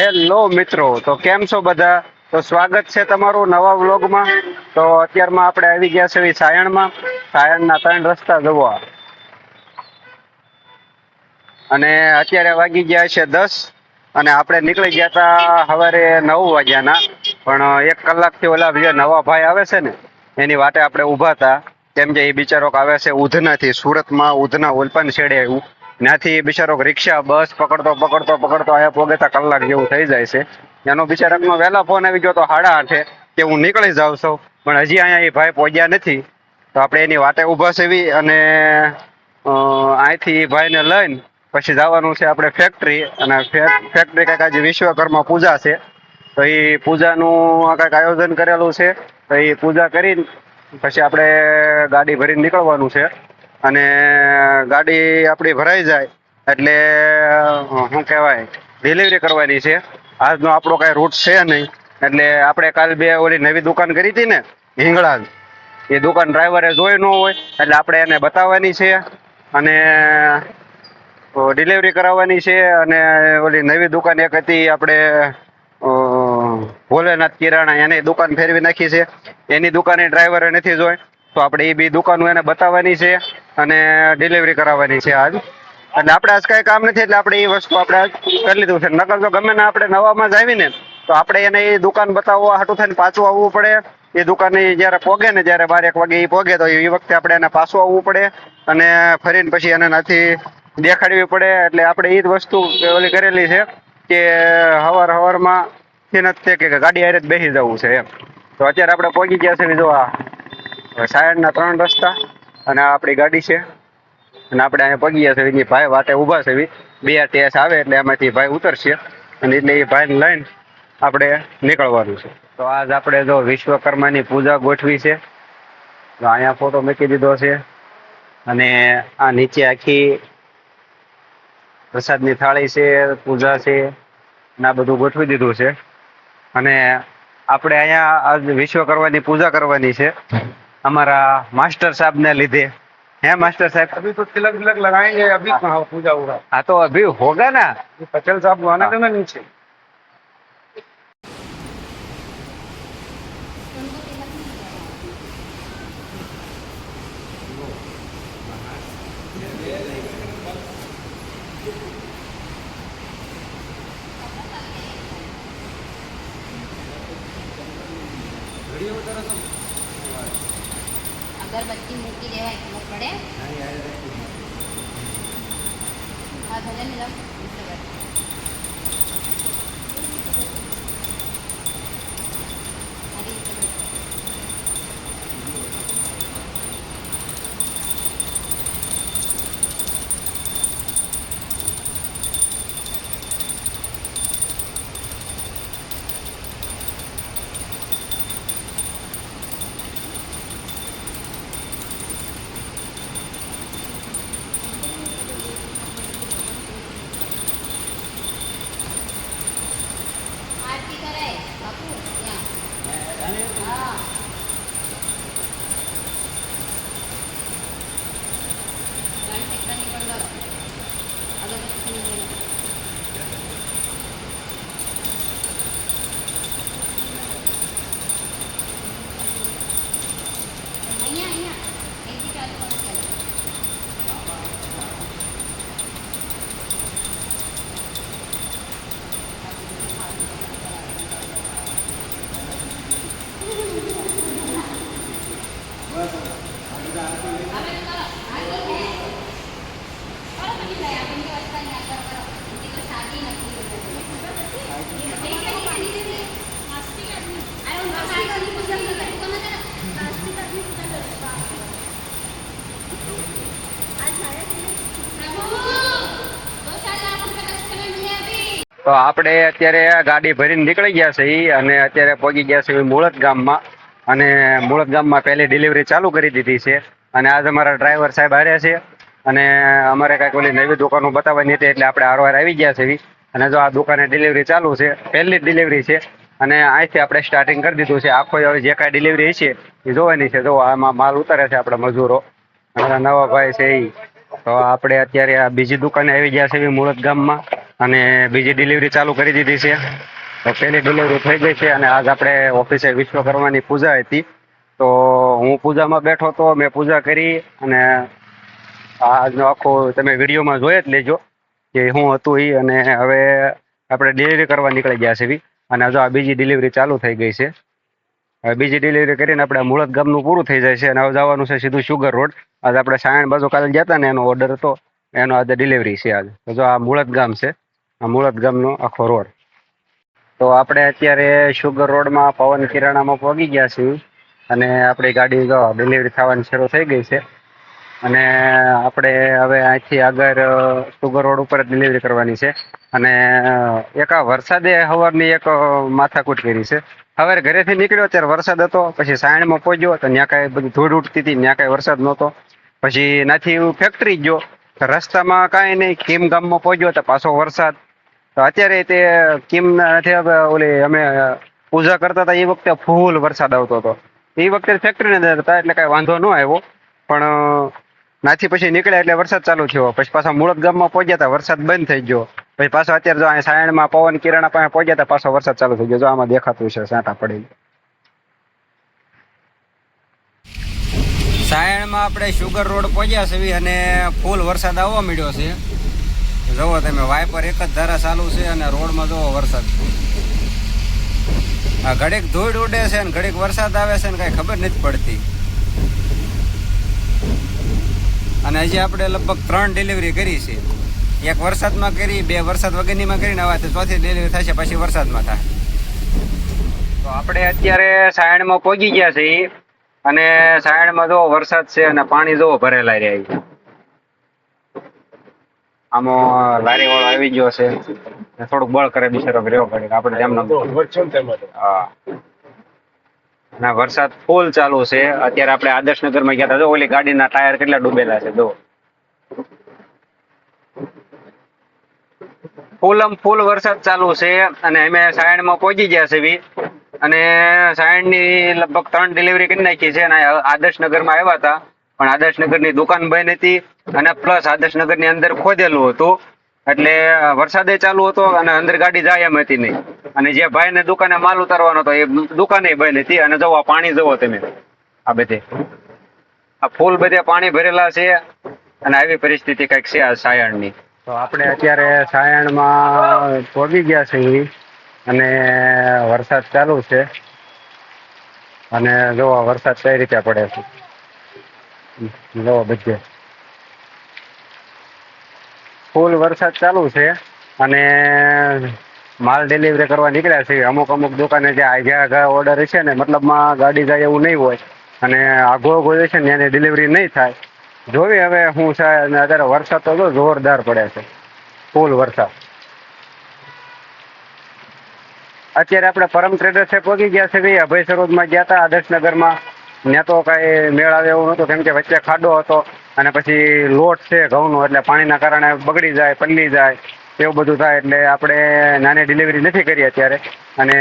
Hello મિત્રો, તો કેમ છો બધા? તો સ્વાગત છે તમારું નવા વ્લોગમાં. તો અત્યારમાં આપણે આવી ગયા છીએ સાયણમાં. સાયણના ત્રણ રસ્તા જોવા. અને અત્યારે વાગી ગયા છે દસ અને આપણે નીકળી ગયા હતા સવારે નવ વાગ્યાના. પણ એક કલાકથી ઓલા જે નવા ભાઈ આવે છે ને, એની વાટે આપણે ઊભા હતા કેમ કે એ બિચારો આવે છે ઉધનાથી, સુરતમાં ઉધના ઓલપન છેડે આવ્યું. ત્યાંથી બિચારો રિક્ષા, બસ પકડતો પકડતો પકડતો અહીંયા પોગેતા કલાક જેવું થઈ જાય છે. એનો બિચારાનો વહેલા ફોન આવી ગયો તો સાડા આઠે કે હું નીકળી જાઉં છું. પણ હજી અહીંયા એ ભાઈ પહોંચ્યા નથી. તો આપણે એની વાટે ઊભા સેવી અને અહીંથી એ ભાઈને લઈને પછી જવાનું છે આપણે ફેક્ટરી અને ફેક્ટરી કંઈક આજે વિશ્વકર્મા પૂજા છે. તો એ પૂજાનું કાંઈક આયોજન કરેલું છે. તો એ પૂજા કરીને પછી આપણે ગાડી ભરીને નીકળવાનું છે. અને ગાડી આપણી ભરાઈ જાય એટલે શું કહેવાય ડિલિવરી કરવાની છે. આજનો આપણો કાંઈ રૂટ છે નહીં. એટલે આપણે કાલ બે ઓલી નવી દુકાન કરી હતી ને હિંગળાજ એ દુકાન ડ્રાઈવરે જોઈ ન હોય, એટલે આપણે એને બતાવવાની છે. અને ડિલિવરી કરાવવાની છે અને ઓલી નવી દુકાન એક હતી, આપણે ભોલેનાથ કિરાણા, એની દુકાન ફેરવી નાખી છે. એની દુકાને ડ્રાઈવરે નથી જોઈ. તો આપણે એ બી દુકાનો એને બતાવવાની છે અને ડિલિવરી કરાવવાની છે આજ. એટલે આપણે આજ કાંઈ કામ નથી, એટલે આપણે એ વસ્તુ આપણે કરી લીધું છે. નકર તો ગમે ને આપણે નવામાં જ આવીને, તો આપણે એને એ દુકાન બતાવવા હાટું થઈને પાછું આવવું પડે. એ દુકાને જ્યારે પોગે ને જ્યારે બાર એક વાગે એ પોગે, તો એ વખતે આપણે એને પાછું આવવું પડે અને ફરીને પછી એને નથી દેખાડવી પડે. એટલે આપણે એ જ વસ્તુ ઓલી કરેલી છે કે હવાર હવારમાં થી નથી કે ગાડી હારે જ બેસી જવું છે એમ. તો અત્યારે આપણે પહોંચી ગયા છે જો આ સાયણના ત્રણ રસ્તા અને આપણી ગાડી છે. અને આપણે અહીંયા પગી છે, એની ભાઈ વાતે ઊભા છે. બીઆરટીએસ આવે એટલે એમાંથી ભાઈ ઉતરશે. અને એટલે એ ભાઈને લઈને આપણે નીકળવાનું છે. તો આજ આપણે જો વિશ્વકર્માની પૂજા ગોઠવી છે. તો અહીંયા ફોટો મૂકી દીધો છે. અને આ નીચે આખી પ્રસાદની થાળી છે, પૂજા છે અને આ બધું ગોઠવી દીધું છે. અને આપણે અહીંયા આજ વિશ્વકર્માની પૂજા કરવાની છે. हमारा मास्टर साहब ने लीधे। है मास्टर साहब? अभी तो तिलक विलक लगाएँगे अभी कहा पूजा होगा हाँ तो अभी होगा ना। पटेल साहब को आना हाँ। देना नीचे। वीडियो અગરબત્તી મૂકી દેવાય ખબર પડે હા ભલે ને લવ આરતી કરાય બાપુ ત્યાં હા ત્રણ સેક્ટરની પણ કરો અગરબત્તીની જોડે. અહીંયા અહીંયા અહીંથી ચાલુ કરો ચાલો તો આપણે અત્યારે ગાડી ભરીને નીકળી ગયા છે અને અત્યારે પહોંચી ગયા છે મુળત ગામમાં. અને મુળત ગામમાં પહેલી ડિલિવરી ચાલુ કરી દીધી છે. અને આજે અમારા ડ્રાઈવર સાહેબ હાર્યા છે. અને અમારે કાંઈક ઓલી નવી દુકાનો બતાવવાની હતી એટલે આપણે હારવાર આવી ગયા છે. અને જો આ દુકાને ડિલિવરી ચાલુ છે, પહેલી જ ડિલિવરી છે, અને અહીંથી આપણે સ્ટાર્ટિંગ કરી દીધું છે. આખો હવે જે કાંઈ ડિલિવરી છે એ જોવાની છે. જો આમાં માલ ઉતારે છે આપણા મજૂરો. અમારા નવા ભાઈ છે એ તો આપણે અત્યારે આ બીજી દુકાને આવી ગયા છે એ મુળત ગામમાં. અને બીજી ડિલિવરી ચાલુ કરી દીધી છે. તો પહેલી ડિલિવરી થઈ ગઈ છે અને આજ આપણે ઓફિસે વિશ્વકર્માની પૂજા હતી. તો હું પૂજામાં બેઠો તો મેં પૂજા કરી અને આજનો આખો તમે વિડીયોમાં જોઈ જ લેજો કે શું હતું એ અને હવે આપણે ડિલિવરી કરવા નીકળી ગયા છે. અને હજુ આ બીજી ડિલિવરી ચાલુ થઈ ગઈ છે. બીજી ડિલિવરી કરીને આપણે મુળત ગામનું પૂરું થઈ જાય છે અને હવે જવાનું છે સીધું શુગર રોડ આજે આપણે સાયણ બાજુ કાલે હતા ને એનો ઓર્ડર હતો. એનો આજે ડિલિવરી છે આજે. તો જો આ મુળત ગામ છે. આ મુળત ગામનો આખો રોડ. તો આપણે અત્યારે શુગર રોડમાં પવન કિરાણામાં પહોંચી ગયા છીએ. અને આપણી ગાડી ડિલિવરી થવાની શરૂ થઈ ગઈ છે. અને આપણે હવે અહીંથી આગળ સુગર રોડ ઉપર ડિલિવરી કરવાની છે. અને એક આ વરસાદે સવારની એક માથાકૂટ કરી છે. હવે ઘરેથી નીકળ્યો ત્યારે વરસાદ હતો, પછી સાયણમાં પહોંચ્યો, તો ત્યાં કાંઈ બધી ધૂળ ઉઠતી હતી, ત્યાં કાંઈ વરસાદ નહોતો. પછી નાથી ફેક્ટરી ગયો. રસ્તામાં કાંઈ નહીં કીમ ગામમાં પહોંચ્યો, તો પાછો વરસાદ. તો અત્યારે તે કીમ નથી ઓલી અમે પૂજા કરતા હતા, એ વખતે ફૂલ વરસાદ આવતો હતો. એ વખતે ફેક્ટરી ને હતા, એટલે કાંઈ વાંધો ન આવ્યો. પણ નાથી પછી નીકળ્યા એટલે વરસાદ ચાલુ થયો. પછી પાછા મુળત ગામમાં પહોંચ્યા હતા, વરસાદ બંધ થઈ ગયો. પછી પાછો અત્યારે જો અહીંયા સાયણમાં પવન કિરણા પાસે પહોંચ્યા હતા, પાછો વરસાદ ચાલુ થઈ ગયો. જો આમાં દેખાતું છે, સાંટા પડી સાયણમાં આપણે સુગર રોડ પહોંચ્યા છે અને ફૂલ વરસાદ આવવા મળ્યો છે. જુઓ તમે વાઇપર એક જ ધારા ચાલુ છે અને રોડમાં જુઓ વરસાદ. આ ઘડીક ધૂળ ઉડે છે ને ઘડીક વરસાદ આવે છે ને કઈ ખબર નથી પડતી. અને હજી આપણે લગભગ ત્રણ ડિલિવરી કરી છે. એક વરસાદમાં કરી બે વરસાદ વગેરેમાં કરીને આવા ચોથી ડિલિવરી થશે પછી વરસાદમાં થાય. તો આપણે અત્યારે સાયણમાં પહોંચી ગયા છીએ. અને સાયણમાં જો વરસાદ છે અને પાણી જો ભરેલા રહ્યા છે. આમાં લારી વાળો આવી ગયો છે. થોડુંક બળ કરે બિચારો રહ્યો પડે આપણે તેમનો હા. અને વરસાદ ફૂલ ચાલુ છે. અત્યારે આપણે આદર્શનગરમાં ગયા હતા. ઓલી ગાડીના ટાયર કેટલા ડૂબેલા છે જો ફૂલમ ફૂલ વરસાદ ચાલુ છે અને અમે સાયણમાં પહોંચી ગયા છે બી. અને સાયણની લગભગ ત્રણ ડિલિવરી કરી નાખી છે અને આદર્શનગરમાં આવ્યા હતા. પણ આદર્શનગરની દુકાન બંધ હતી અને પ્લસ આદર્શનગરની અંદર ખોદેલું હતું. એટલે વરસાદે ચાલુ હતો અને અંદર ગાડી જાય એમ હતી નહીં. અને જે ભાઈ ને દુકાને માલ ઉતારવાનો હતો, એ દુકાને બંધ હતી અને જવો, પાણી જવો તમે. આ બધે. આ ફૂલ બધે પાણી ભરેલા છે અને આવી પરિસ્થિતિ કંઈક છે આ સાયણની. તો આપણે અત્યારે સાયણમાં પોગી ગયા છીએ અને વરસાદ ચાલુ છે. અને જોવા, વરસાદ કઈ રીતે પડે છે. જોવા બધે. ફૂલ વરસાદ ચાલુ છે અને માલ ડિલિવરી કરવા નીકળ્યા છે. અમુક અમુક દુકાને જે આઘા ઓર્ડર છે ને, મતલબમાં ગાડી જાય એવું નહીં હોય. અને આઘો આઘો છે ને એની ડિલિવરી નહીં થાય. જોવી હવે હું છે, અને અત્યારે વરસાદ તો જોરદાર પડે છે. ફૂલ વરસાદ. અત્યારે આપણે પરમ ટ્રેડર્સે પહોંચી ગયા છે ભાઈ. અભય સરોજમાં ગયા હતા આદર્શનગરમાં ત્યાં તો કાંઈ મેળ આવે એવું નહોતું, કેમ કે વચ્ચે ખાડો હતો. અને પછી લોટ છે ઘઉંનો, એટલે પાણીના કારણે બગડી જાય પલ્લી જાય, એવું બધું થાય, એટલે આપણે નાની ડિલિવરી નથી કરી અત્યારે. અને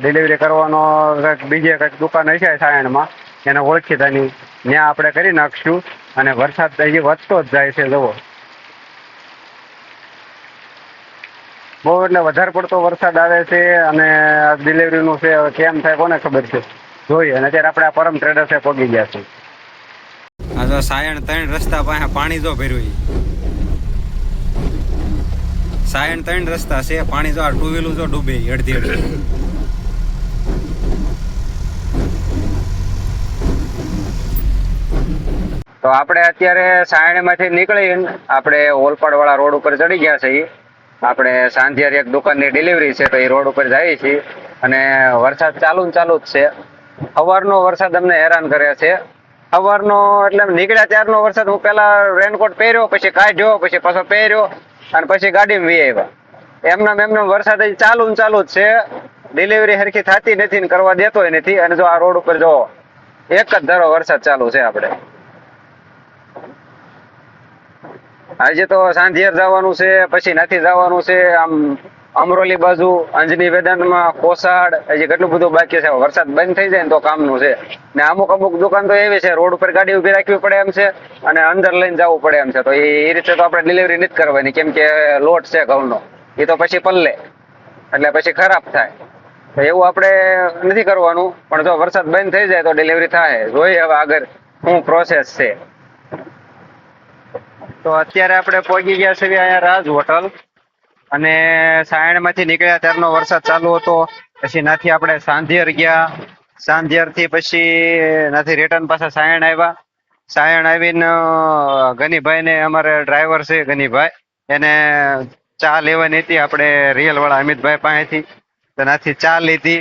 ડિલિવરી કરવાનો કંઈક બીજે કંઈક દુકાન હશે સાયણમાં, એને ઓળખીતાની ત્યાં આપણે કરી નાખશું. અને વરસાદ હજી વધતો જ જાય છે જવો બહુ એટલે વધારે પડતો વરસાદ આવે છે અને ડિલિવરીનું છે કેમ થાય કોને ખબર છે. જોઈએ, અને અત્યારે આપણે આ પરમ ટ્રેડર્સે પગી ગયા છે. તો સાયણ ત્રણ રસ્તા પાસે પાણી જો ભર્યું સાયણ ત્રણ રસ્તા છે, પાણી જો આ ટુ વ્હીલું જો ડૂબે અડધી અડધી. તો આપણે અત્યારે સાયણમાંથી નીકળી આપણે ઓલપાડ વાળા રોડ ઉપર ચડી ગયા છીએ. આપણે સાંધિયારી એક દુકાનની ડિલિવરી છે, તો એ રોડ ઉપર જઈએ છીએ. અને વરસાદ ચાલુ ને ચાલુ જ છે. સવારનો વરસાદ અમને હેરાન કરે છે. સવારનો એટલે નીકળ્યા ત્યારનો વરસાદ હું પેલા રેનકોટ પહેર્યો, પછી કાઢ્યો, પછી પાછો પહેર્યો અને પછી ગાડીમાં વી આવ્યા. એમનામ એમને વરસાદ ચાલુ ને ચાલુ જ છે. ડિલિવરી હરખી થતી નથી ને કરવા દેતોય નથી. અને જો આ રોડ ઉપર જો એક જ ધારો વરસાદ ચાલુ છે આપણે. આજે તો સાંધિયાર જવાનું છે, પછી નથી જવાનું છે. આમ અમરોલી બાજુ, અંજની વેદાંતમાં, કોસાડ હજી કેટલું બધું બાકી છે, વરસાદ બંધ થઈ જાય ને તો કામનું છે. ને અમુક અમુક દુકાન તો એવી છે, રોડ ઉપર ગાડી ઊભી રાખવી પડે એમ છે, અને અંદર લઈને જવું પડે એમ છે. તો એ રીતે તો આપણે ડિલિવરી નથી કરવાની, કેમ કે લોટ છે ઘઉંનો. એ તો પછી પલ્લે, એટલે પછી ખરાબ થાય. તો એવું આપણે નથી કરવાનું, પણ જો વરસાદ બંધ થઈ જાય તો ડિલિવરી થાય. જોઈએ હવે આગળ શું પ્રોસેસ છે. તો અત્યારે આપણે પહોંચી ગયા છીએ અહીંયા રાજ હોટલ. અને સાયણમાંથી નીકળ્યા ત્યારનો વરસાદ ચાલુ હતો. પછી નાથી આપણે સાંધિયર ગયા. સાંધિયરથી પછી નાથી રિટર્ન પાછા સાયણ આવ્યા. સાયણ આવીને ગનીભાઈ ને અમારે ડ્રાઈવર છે ગનીભાઈ, એને ચા લેવાની હતી આપણે રિયલ વાળા અમિતભાઈ પાસેથી. તેનાથી ચા લીધી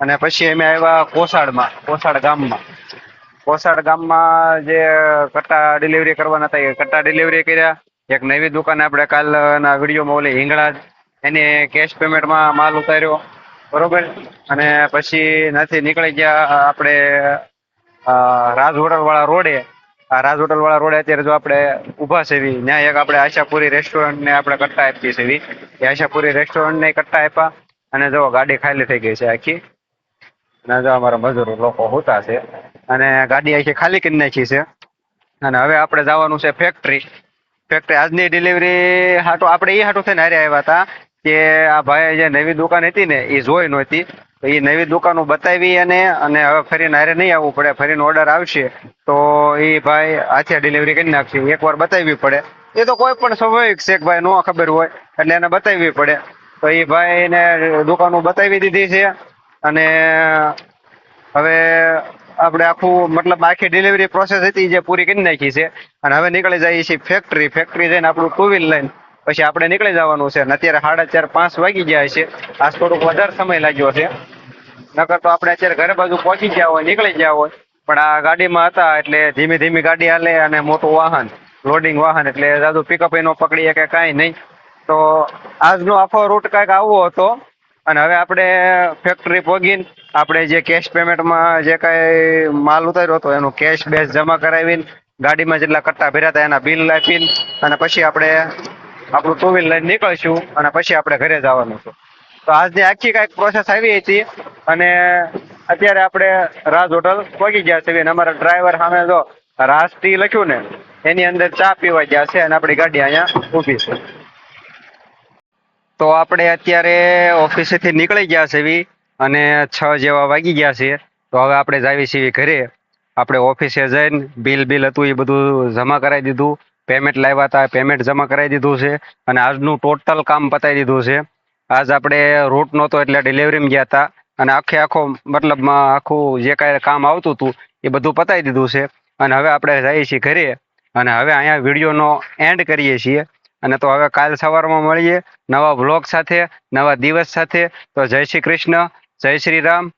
અને પછી અમે આવ્યા કોસાડમાં, કોસાડ ગામમાં. કોસાડ ગામમાં જે કટ્ટા ડિલિવરી કરવાના હતા એ કટ્ટા ડિલિવરી કર્યા. એક નવી દુકાન આપણે કાલના વિડીયોમાં ઓલી હિંગળા એની કેશ પેમેન્ટમાં માલ ઉતાર્યો, બરોબર? અને પછી નથી નીકળી ગયા આપણે રાજ હોટલ વાળા રોડે. આ રાજ હોટલ વાળા રોડે અત્યારે જો આપણે ઊભા સેવી ત્યાં એક આપણે આશાપુરી રેસ્ટોરન્ટ ને આપણે કટ્ટા આપીએ છે એ આશાપુરી રેસ્ટોરન્ટ ને કટ્ટા આપ્યા, અને જો ગાડી ખાલી થઈ ગઈ છે આખી. અને જો અમારા મજૂરો લોકો હોતા છે, અને ગાડી આખી ખાલી કરી નાખી છે. અને હવે આપણે જવાનું છે ફેક્ટરી ફેક્ટરી આજની ડિલિવરી હાટો, આપણે એ હાટો થઈને હારે આવ્યા હતા કે આ ભાઈ જે નવી દુકાન હતી ને એ જોઈ નહોતી. તો એ નવી દુકાનો બતાવી અને અને હવે ફરીને હારે નહીં આવવું પડે, ફરીને ઓર્ડર આવશે. તો એ ભાઈ હાથે ડિલિવરી કરી નાખશે. એકવાર બતાવવી પડે. એ તો કોઈ પણ સ્વાભાવિક છે કે ભાઈ નો ખબર હોય, એટલે એને બતાવવી પડે. તો એ ભાઈને દુકાનો બતાવી દીધી છે. અને હવે આપણે આખું મતલબ આખી ડિલિવરી પ્રોસેસ હતી જે પૂરી કરી નાખી છે. અને હવે નીકળી જઈએ છીએ ફેક્ટરી ફેક્ટરી જઈને આપણું ટુ વ્હીલ લઈને પછી આપણે નીકળી જવાનું છે. અને અત્યારે સાડા ચાર, પાંચ વાગી ગયા છે. આજ થોડુંક વધારે સમય લાગ્યો છે. નકર તો આપણે અત્યારે ઘરે બાજુ પહોંચી ગયા હોય, નીકળી ગયા હોય. પણ આ ગાડીમાં હતા એટલે ધીમી ધીમી ગાડી હાલે અને મોટું વાહન લોડિંગ વાહન એટલે દાદુ પિકઅપ એનો પકડીએ કે કાંઈ નહીં. તો આજનો આખો રૂટ કાંઈક આવો હતો. અને હવે આપણે ફેક્ટરી પહોંચીને આપણે જે કેશ પેમેન્ટમાં જે કાંઈ માલ ઉતાર્યો હતો, એનું કેશ બેસ જમા કરાવીને ગાડીમાં જેટલા કટ્ટા ભર્યા હતા, એના બિલ આપીને અને પછી આપણે આપણું ટુ વ્હીલ લઈને નીકળીશું અને પછી આપણે ઘરે જવાનું છે. તો આજની આખી કાંઈક પ્રોસેસ આવી હતી અને અત્યારે આપણે રાજ હોટલ પહોંચી ગયા છે અને અમારા ડ્રાઈવર સામે જો રાજ ટી લખ્યું ને, એની અંદર ચા પીવા ગયા છે અને આપણી ગાડી અહીંયા ઊભી છે. તો આપણે અત્યારે ઓફિસેથી નીકળી ગયા છે અને છ જેવા વાગી ગયા છે તો હવે આપણે જાવી છીએ ઘરે. આપણે ઓફિસે જઈને બિલ બિલ હતું એ બધું જમા કરાવી દીધું. પેમેન્ટ લાવ્યા હતા પેમેન્ટ જમા કરાવી દીધું છે. અને આજનું ટોટલ કામ પતાવી દીધું છે. આજ આપણે રૂટ નહોતો એટલે ડિલિવરીમાં ગયા હતા. અને આખે આખો મતલબમાં આખું જે કાંઈ કામ આવતું હતું એ બધું પતાવી દીધું છે. અને હવે આપણે જઈએ છીએ ઘરે. અને હવે અહીંયા વિડીયોનો એન્ડ કરીએ છીએ. અને તો હવે કાલ સવારમાં મળીએ નવા વ્લોગ સાથે, નવા દિવસ સાથે. તો જય શ્રી કૃષ્ણ, જય શ્રી રામ.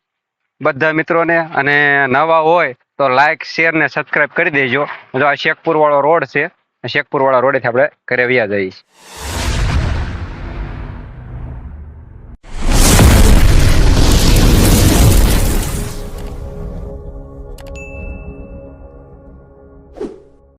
બધા મિત્રોને અને નવા હોય તો લાઇક શેર ને સબસ્ક્રાઇબ કરી દેજો. જો આ શેખપુર વાળો રોડ છે શેખપુર વાળા રોડેથી આપણે ઘરે વ્યા છીએ